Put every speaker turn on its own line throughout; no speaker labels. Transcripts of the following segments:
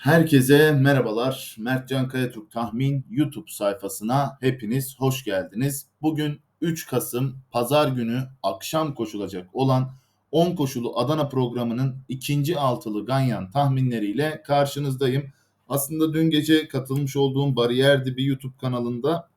Herkese merhabalar. Mertcan Kayatürk Tahmin YouTube sayfasına hepiniz hoş geldiniz. Bugün 3 Kasım Pazar günü akşam koşulacak olan 10 koşulu Adana programının ikinci altılı ganyan tahminleriyle karşınızdayım. Aslında dün gece katılmış olduğum Bariyer Dibi YouTube kanalında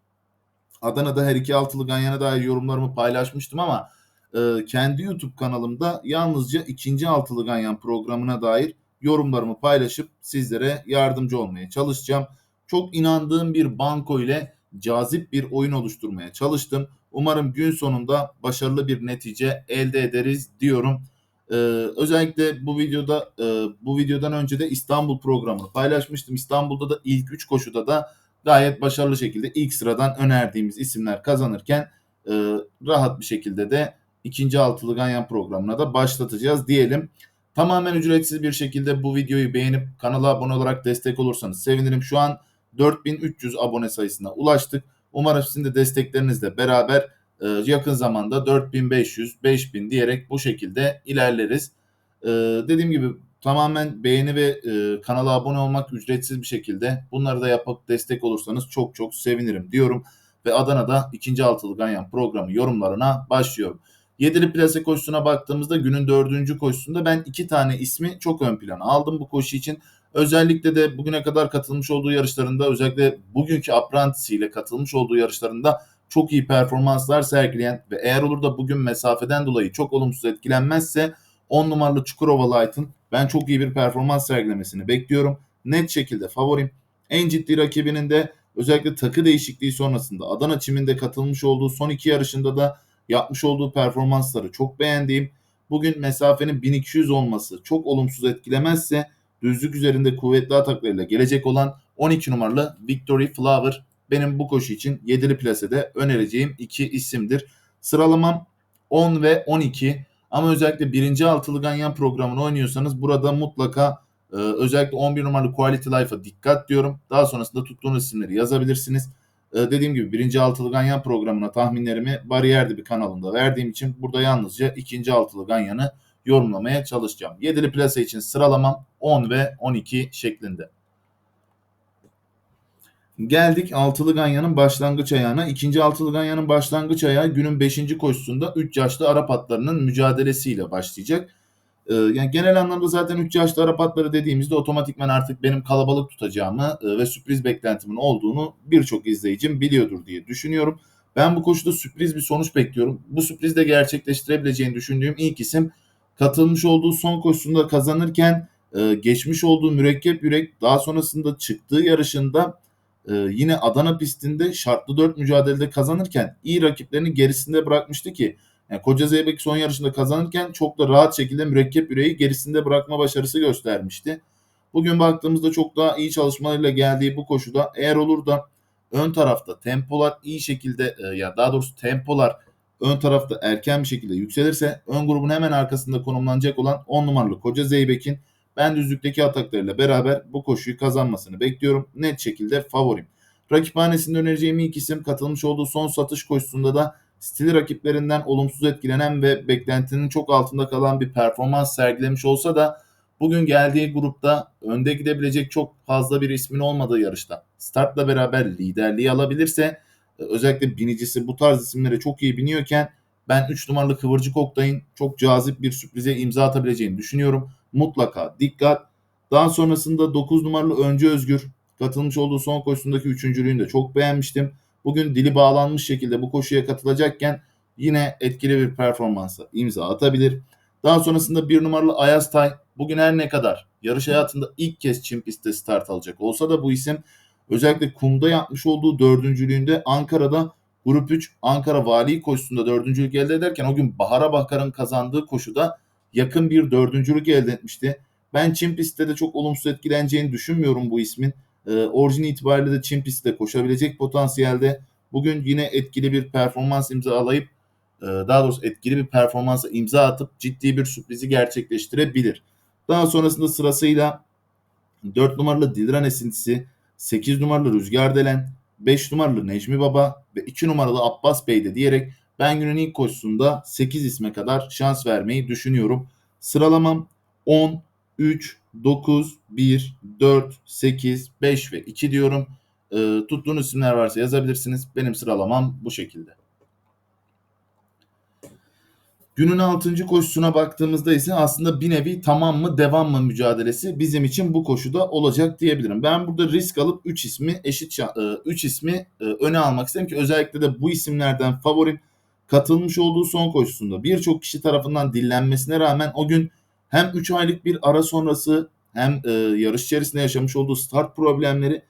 Adana'da her iki altılı ganyana dair yorumlarımı paylaşmıştım ama e, kendi YouTube kanalımda yalnızca ikinci altılı ganyan programına dair yorumlarımı paylaşıp sizlere yardımcı olmaya çalışacağım. Çok inandığım bir banko ile cazip bir oyun oluşturmaya çalıştım. Umarım gün sonunda başarılı bir netice elde ederiz diyorum. Ee, özellikle bu videoda e, bu videodan önce de İstanbul programını paylaşmıştım. İstanbul'da da ilk 3 koşuda da gayet başarılı şekilde ilk sıradan önerdiğimiz isimler kazanırken e, rahat bir şekilde de ikinci altılı ganyan programına da başlatacağız diyelim. Tamamen ücretsiz bir şekilde bu videoyu beğenip kanala abone olarak destek olursanız sevinirim. Şu an 4300 abone sayısına ulaştık. Umarım sizin de desteklerinizle beraber e, yakın zamanda 4500, 5000 diyerek bu şekilde ilerleriz. E, dediğim gibi tamamen beğeni ve e, kanala abone olmak ücretsiz bir şekilde. Bunları da yapıp destek olursanız çok çok sevinirim diyorum. Ve Adana'da ikinci altılı ganyan programı yorumlarına başlıyorum. Yedili plase koşusuna baktığımızda günün dördüncü koşusunda ben iki tane ismi çok ön plana aldım bu koşu için. Özellikle de bugüne kadar katılmış olduğu yarışlarında özellikle bugünkü Apprentice ile katılmış olduğu yarışlarında çok iyi performanslar sergileyen ve eğer olur da bugün mesafeden dolayı çok olumsuz etkilenmezse 10 numaralı Çukurova Light'ın ben çok iyi bir performans sergilemesini bekliyorum. Net şekilde favorim. En ciddi rakibinin de özellikle takı değişikliği sonrasında Adana Çim'inde katılmış olduğu son iki yarışında da yapmış olduğu performansları çok beğendiğim, bugün mesafenin 1200 olması çok olumsuz etkilemezse düzlük üzerinde kuvvetli ataklarıyla gelecek olan 12 numaralı Victory Flower benim bu koşu için 7'li plasede önereceğim iki isimdir. Sıralamam 10 ve 12 ama özellikle birinci altılı ganyan programını oynuyorsanız burada mutlaka e, özellikle 11 numaralı Quality Life'a dikkat diyorum. Daha sonrasında tuttuğunuz isimleri yazabilirsiniz. Ee, dediğim gibi birinci altılı ganyan programına tahminlerimi Bariyer'de bir kanalında verdiğim için burada yalnızca ikinci altılı ganyanı yorumlamaya çalışacağım. Yedili plase için sıralamam 10 ve 12 şeklinde. Geldik altılı ganyanın başlangıç ayağına. İkinci altılı ganyanın başlangıç ayağı günün 5. koşusunda 3 yaşlı Arap atlarının mücadelesiyle başlayacak. Ee, yani genel anlamda zaten 3 yaşlı Arap atları dediğimizde otomatikman artık benim kalabalık tutacağımı e, ve sürpriz beklentimin olduğunu birçok izleyicim biliyordur diye düşünüyorum. Ben bu koşuda sürpriz bir sonuç bekliyorum. Bu sürpriz de gerçekleştirebileceğini düşündüğüm ilk isim katılmış olduğu son koşusunda kazanırken e, geçmiş olduğu mürekkep yürek daha sonrasında çıktığı yarışında e, yine Adana pistinde şartlı 4 mücadelede kazanırken iyi rakiplerini gerisinde bırakmıştı ki yani Koca Zeybek son yarışında kazanırken çok da rahat şekilde mürekkep yüreği gerisinde bırakma başarısı göstermişti. Bugün baktığımızda çok daha iyi çalışmalarıyla geldiği bu koşuda eğer olur da ön tarafta tempolar iyi şekilde e, ya daha doğrusu tempolar ön tarafta erken bir şekilde yükselirse ön grubun hemen arkasında konumlanacak olan 10 numaralı Koca Zeybek'in ben düzlükteki ataklarıyla beraber bu koşuyu kazanmasını bekliyorum. Net şekilde favorim. Rakiphanesinde önereceğim ilk isim katılmış olduğu son satış koşusunda da stili rakiplerinden olumsuz etkilenen ve beklentinin çok altında kalan bir performans sergilemiş olsa da bugün geldiği grupta önde gidebilecek çok fazla bir ismin olmadığı yarışta startla beraber liderliği alabilirse e, özellikle binicisi bu tarz isimlere çok iyi biniyorken ben 3 numaralı Kıvırcık Oktay'ın çok cazip bir sürprize imza atabileceğini düşünüyorum. Mutlaka dikkat. Daha sonrasında 9 numaralı Öncü Özgür katılmış olduğu son koşusundaki üçüncülüğünü de çok beğenmiştim bugün dili bağlanmış şekilde bu koşuya katılacakken yine etkili bir performansa imza atabilir. Daha sonrasında bir numaralı Ayaz Tay bugün her ne kadar yarış hayatında ilk kez Çin pistte start alacak olsa da bu isim özellikle kumda yapmış olduğu dördüncülüğünde Ankara'da Grup 3 Ankara Vali koşusunda dördüncülük elde ederken o gün Bahara Bakar'ın kazandığı koşuda yakın bir dördüncülük elde etmişti. Ben Çin pistte de çok olumsuz etkileneceğini düşünmüyorum bu ismin. E, orijin itibariyle de Çin pistte koşabilecek potansiyelde. Bugün yine etkili bir performans imza alayıp e, daha doğrusu etkili bir performansa imza atıp ciddi bir sürprizi gerçekleştirebilir. Daha sonrasında sırasıyla 4 numaralı Dilran Esintisi, 8 numaralı Rüzgar Delen, 5 numaralı Necmi Baba ve 2 numaralı Abbas Bey de diyerek ben günün ilk koşusunda 8 isme kadar şans vermeyi düşünüyorum. Sıralamam 10, 3, 9, 1, 4, 8, 5 ve 2 diyorum. E, tuttuğunuz isimler varsa yazabilirsiniz. Benim sıralamam bu şekilde. Günün 6. koşusuna baktığımızda ise aslında bir nevi tamam mı devam mı mücadelesi bizim için bu koşuda olacak diyebilirim. Ben burada risk alıp 3 ismi eşit 3 ismi öne almak istedim ki özellikle de bu isimlerden favorim katılmış olduğu son koşusunda birçok kişi tarafından dillenmesine rağmen o gün hem 3 aylık bir ara sonrası hem e, yarış içerisinde yaşamış olduğu start problemleri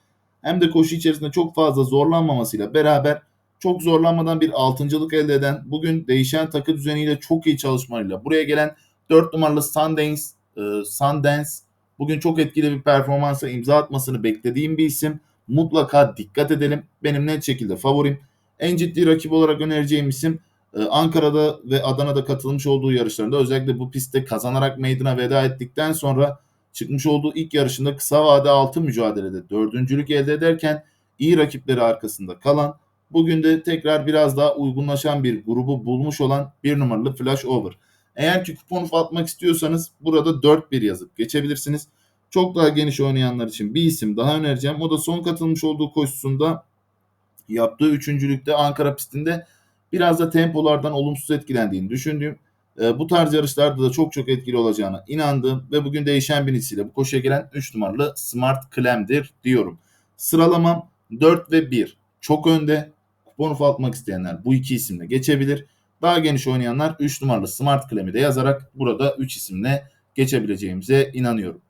hem de koşu içerisinde çok fazla zorlanmamasıyla beraber çok zorlanmadan bir altıncılık elde eden bugün değişen takı düzeniyle çok iyi çalışmalarıyla buraya gelen 4 numaralı Sundance, e, Sundance bugün çok etkili bir performansa imza atmasını beklediğim bir isim. Mutlaka dikkat edelim. Benim net şekilde favorim. En ciddi rakip olarak önereceğim isim Ankara'da ve Adana'da katılmış olduğu yarışlarında özellikle bu pistte kazanarak meydana veda ettikten sonra çıkmış olduğu ilk yarışında kısa vade altı mücadelede dördüncülük elde ederken iyi rakipleri arkasında kalan bugün de tekrar biraz daha uygunlaşan bir grubu bulmuş olan bir numaralı Flash Over. Eğer ki kupon atmak istiyorsanız burada 4-1 yazıp geçebilirsiniz. Çok daha geniş oynayanlar için bir isim daha önereceğim. O da son katılmış olduğu koşusunda yaptığı üçüncülükte Ankara pistinde biraz da tempolardan olumsuz etkilendiğini düşündüğüm e, bu tarz yarışlarda da çok çok etkili olacağına inandığım ve bugün değişen binisiyle bu koşuya gelen 3 numaralı Smart Clem'dir diyorum. Sıralamam 4 ve 1. Çok önde. Kupon ufaltmak isteyenler bu iki isimle geçebilir. Daha geniş oynayanlar 3 numaralı Smart Clem'i de yazarak burada 3 isimle geçebileceğimize inanıyorum.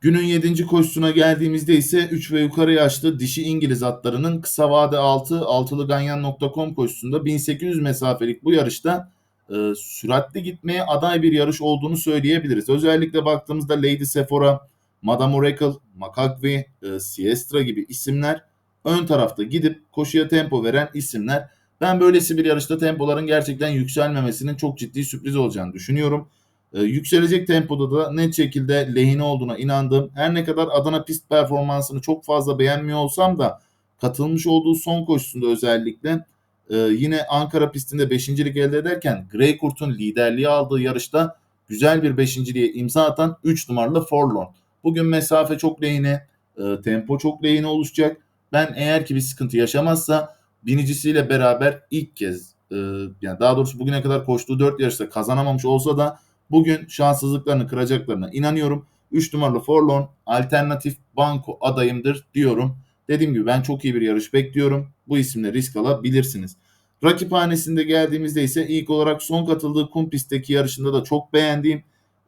Günün 7. koşusuna geldiğimizde ise 3 ve yukarı yaşlı dişi İngiliz atlarının kısa vade 6 altılıganyan.com koşusunda 1800 mesafelik bu yarışta e, süratli gitmeye aday bir yarış olduğunu söyleyebiliriz. Özellikle baktığımızda Lady Sephora, Madame Oracle, Makagvi, e, Siestra gibi isimler ön tarafta gidip koşuya tempo veren isimler. Ben böylesi bir yarışta tempoların gerçekten yükselmemesinin çok ciddi sürpriz olacağını düşünüyorum. Ee, yükselecek tempoda da net şekilde lehine olduğuna inandım. Her ne kadar Adana pist performansını çok fazla beğenmiyor olsam da katılmış olduğu son koşusunda özellikle e, yine Ankara pistinde beşincilik elde ederken Grey Kurt'un liderliği aldığı yarışta güzel bir beşinciliğe imza atan 3 numaralı Forlorn. Bugün mesafe çok lehine, e, tempo çok lehine oluşacak. Ben eğer ki bir sıkıntı yaşamazsa binicisiyle beraber ilk kez e, yani daha doğrusu bugüne kadar koştuğu 4 yarışta kazanamamış olsa da Bugün şanssızlıklarını kıracaklarına inanıyorum. 3 numaralı Forlorn alternatif banko adayımdır diyorum. Dediğim gibi ben çok iyi bir yarış bekliyorum. Bu isimle risk alabilirsiniz. Rakiphanesinde geldiğimizde ise ilk olarak son katıldığı kum pistteki yarışında da çok beğendiğim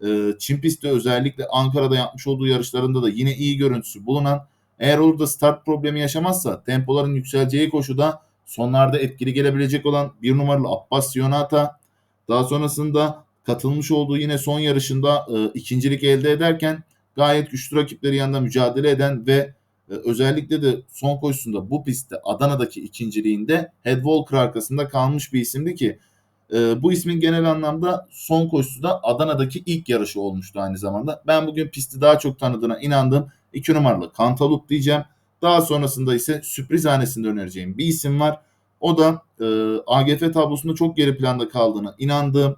e, Çin pistte özellikle Ankara'da yapmış olduğu yarışlarında da yine iyi görüntüsü bulunan eğer orada start problemi yaşamazsa tempoların yükseleceği koşuda sonlarda etkili gelebilecek olan bir numaralı Abbas Yonata daha sonrasında katılmış olduğu yine son yarışında e, ikincilik elde ederken gayet güçlü rakipleri yanında mücadele eden ve e, özellikle de son koşusunda bu pistte Adana'daki ikinciliğinde Head Walker arkasında kalmış bir isimdi ki e, bu ismin genel anlamda son koşusu da Adana'daki ilk yarışı olmuştu aynı zamanda. Ben bugün pisti daha çok tanıdığına inandım. 2 numaralı Cantaloupe diyeceğim. Daha sonrasında ise sürpriz hanesinde önereceğim bir isim var. O da e, AGF tablosunda çok geri planda kaldığına inandığım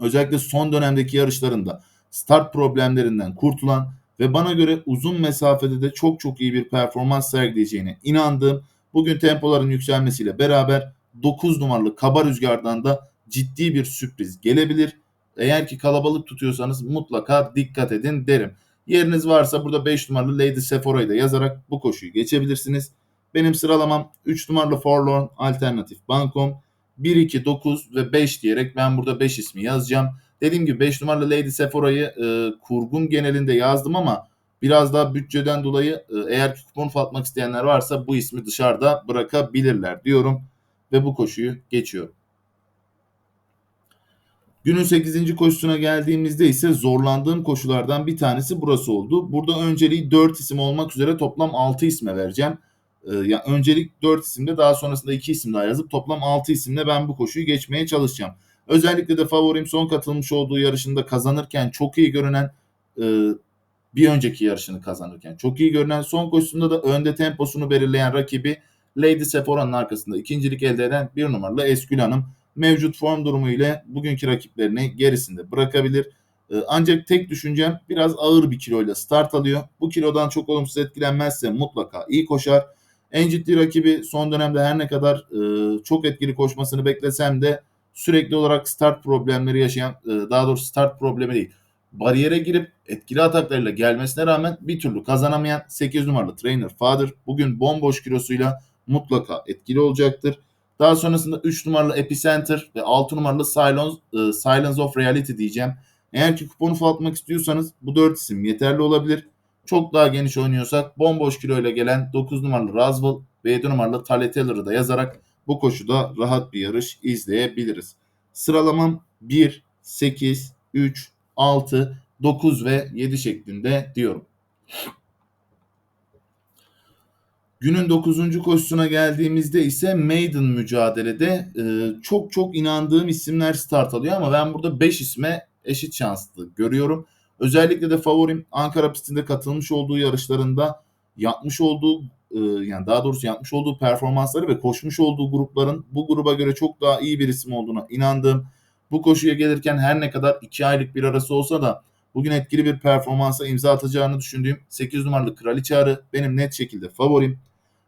özellikle son dönemdeki yarışlarında start problemlerinden kurtulan ve bana göre uzun mesafede de çok çok iyi bir performans sergileyeceğine inandığım bugün tempoların yükselmesiyle beraber 9 numaralı kaba rüzgardan da ciddi bir sürpriz gelebilir. Eğer ki kalabalık tutuyorsanız mutlaka dikkat edin derim. Yeriniz varsa burada 5 numaralı Lady Sephora'yı da yazarak bu koşuyu geçebilirsiniz. Benim sıralamam 3 numaralı Forlorn Alternatif Bankom, 1, 2, 9 ve 5 diyerek ben burada 5 ismi yazacağım. Dediğim gibi 5 numaralı Lady Sephora'yı e, kurgun genelinde yazdım ama biraz daha bütçeden dolayı e, eğer kupon fatmak isteyenler varsa bu ismi dışarıda bırakabilirler diyorum ve bu koşuyu geçiyorum. Günün 8. koşusuna geldiğimizde ise zorlandığım koşulardan bir tanesi burası oldu. Burada önceliği 4 isim olmak üzere toplam 6 isme vereceğim. Ee, yani öncelik 4 isimde daha sonrasında 2 isim daha yazıp toplam 6 isimle ben bu koşuyu geçmeye çalışacağım. Özellikle de favorim son katılmış olduğu yarışında kazanırken çok iyi görünen e, bir önceki yarışını kazanırken çok iyi görünen son koşusunda da önde temposunu belirleyen rakibi Lady Sephora'nın arkasında ikincilik elde eden bir numaralı Eskül Hanım mevcut form durumu ile bugünkü rakiplerini gerisinde bırakabilir. E, ancak tek düşüncem biraz ağır bir kiloyla start alıyor. Bu kilodan çok olumsuz etkilenmezse mutlaka iyi koşar. En ciddi rakibi son dönemde her ne kadar e, çok etkili koşmasını beklesem de sürekli olarak start problemleri yaşayan, e, daha doğrusu start problemi değil, bariyere girip etkili ataklarıyla gelmesine rağmen bir türlü kazanamayan 8 numaralı Trainer Father bugün bomboş kilosuyla mutlaka etkili olacaktır. Daha sonrasında 3 numaralı Epicenter ve 6 numaralı Silence, e, Silence of Reality diyeceğim. Eğer ki kuponu faltmak istiyorsanız bu 4 isim yeterli olabilir. Çok daha geniş oynuyorsak bomboş kiloyla gelen 9 numaralı Roswell ve 7 numaralı Tally Taylor'ı da yazarak bu koşuda rahat bir yarış izleyebiliriz. Sıralamam 1, 8, 3, 6, 9 ve 7 şeklinde diyorum. Günün 9. koşusuna geldiğimizde ise Maiden mücadelede e, çok çok inandığım isimler start alıyor ama ben burada 5 isme eşit şanslı görüyorum. Özellikle de favorim Ankara pistinde katılmış olduğu yarışlarında yapmış olduğu e, yani daha doğrusu yapmış olduğu performansları ve koşmuş olduğu grupların bu gruba göre çok daha iyi bir isim olduğuna inandığım bu koşuya gelirken her ne kadar 2 aylık bir arası olsa da bugün etkili bir performansa imza atacağını düşündüğüm 8 numaralı Kraliçe Arı benim net şekilde favorim.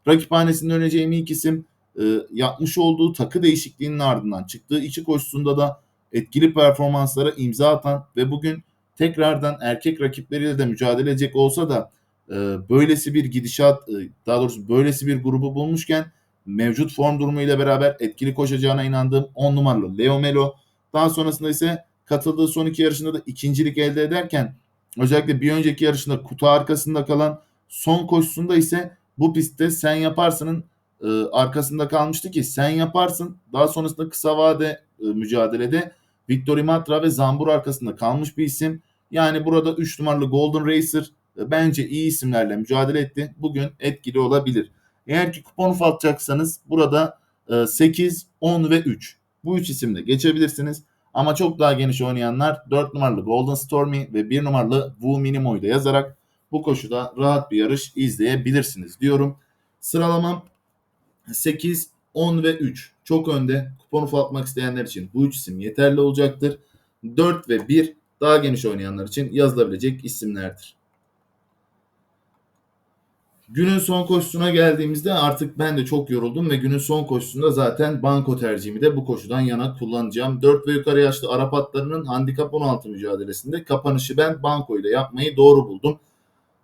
Rakiphanesinde öneceğim ilk isim e, yapmış olduğu takı değişikliğinin ardından çıktığı içi koşusunda da etkili performanslara imza atan ve bugün tekrardan erkek rakipleriyle de mücadele edecek olsa da e, böylesi bir gidişat e, daha doğrusu böylesi bir grubu bulmuşken mevcut form durumu ile beraber etkili koşacağına inandığım 10 numaralı Leo Melo daha sonrasında ise katıldığı son iki yarışında da ikincilik elde ederken özellikle bir önceki yarışında kutu arkasında kalan son koşusunda ise bu pistte sen yaparsının e, arkasında kalmıştı ki sen yaparsın daha sonrasında kısa vade e, mücadelede Victory Matra ve Zambur arkasında kalmış bir isim. Yani burada 3 numaralı Golden Racer e, bence iyi isimlerle mücadele etti. Bugün etkili olabilir. Eğer ki kupon ufaltacaksanız burada 8, e, 10 ve 3. Bu 3 isimde geçebilirsiniz. Ama çok daha geniş oynayanlar 4 numaralı Golden Stormy ve 1 numaralı Wu Minimo'yu da yazarak bu koşuda rahat bir yarış izleyebilirsiniz diyorum. Sıralamam 8, 10 ve 3. Çok önde. Kupon ufaltmak isteyenler için bu 3 isim yeterli olacaktır. 4 ve 1 daha geniş oynayanlar için yazılabilecek isimlerdir. Günün son koşusuna geldiğimizde artık ben de çok yoruldum ve günün son koşusunda zaten banko tercihimi de bu koşudan yana kullanacağım. 4 ve yukarı yaşlı Arap atlarının handikap 16 mücadelesinde kapanışı ben banko ile yapmayı doğru buldum.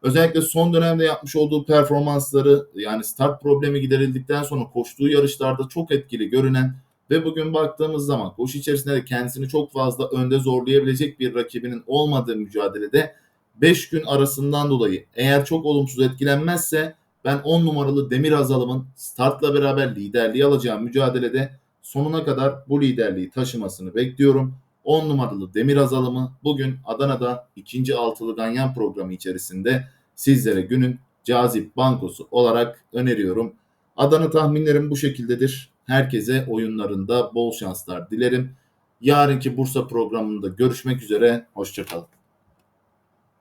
Özellikle son dönemde yapmış olduğu performansları yani start problemi giderildikten sonra koştuğu yarışlarda çok etkili görünen ve bugün baktığımız zaman koşu içerisinde de kendisini çok fazla önde zorlayabilecek bir rakibinin olmadığı mücadelede 5 gün arasından dolayı eğer çok olumsuz etkilenmezse ben 10 numaralı Demir Azalım'ın startla beraber liderliği alacağı mücadelede sonuna kadar bu liderliği taşımasını bekliyorum. 10 numaralı Demir Azalım'ı bugün Adana'da ikinci altılı ganyan programı içerisinde sizlere günün cazip bankosu olarak öneriyorum. Adana tahminlerim bu şekildedir. Herkese oyunlarında bol şanslar dilerim. Yarınki Bursa programında görüşmek üzere. Hoşçakalın.